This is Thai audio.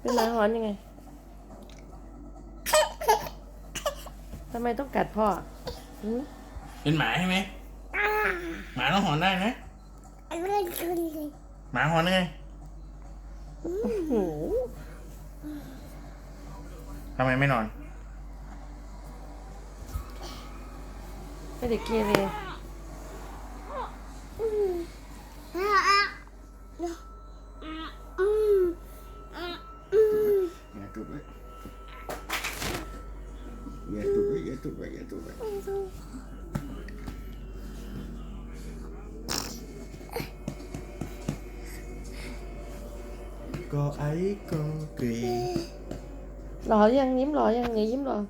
เป็นหมาหอนยังไงทำไมต้องกัดพ่อหืมเป็นหมาใช่ไหมหมาต้องหอนได้นะหมาหอนได้ไงหูทำไมไม่นอน ไม่ได้เกเรอย่าตุดไว้อย่าตุดไว้อย่ vậy. Ghét tụi vậy ghét tụi vậy ghét tụi vậy. Cô ấy cô kìa rồi ăn nhím rồi ăn nhỉ nhím rồi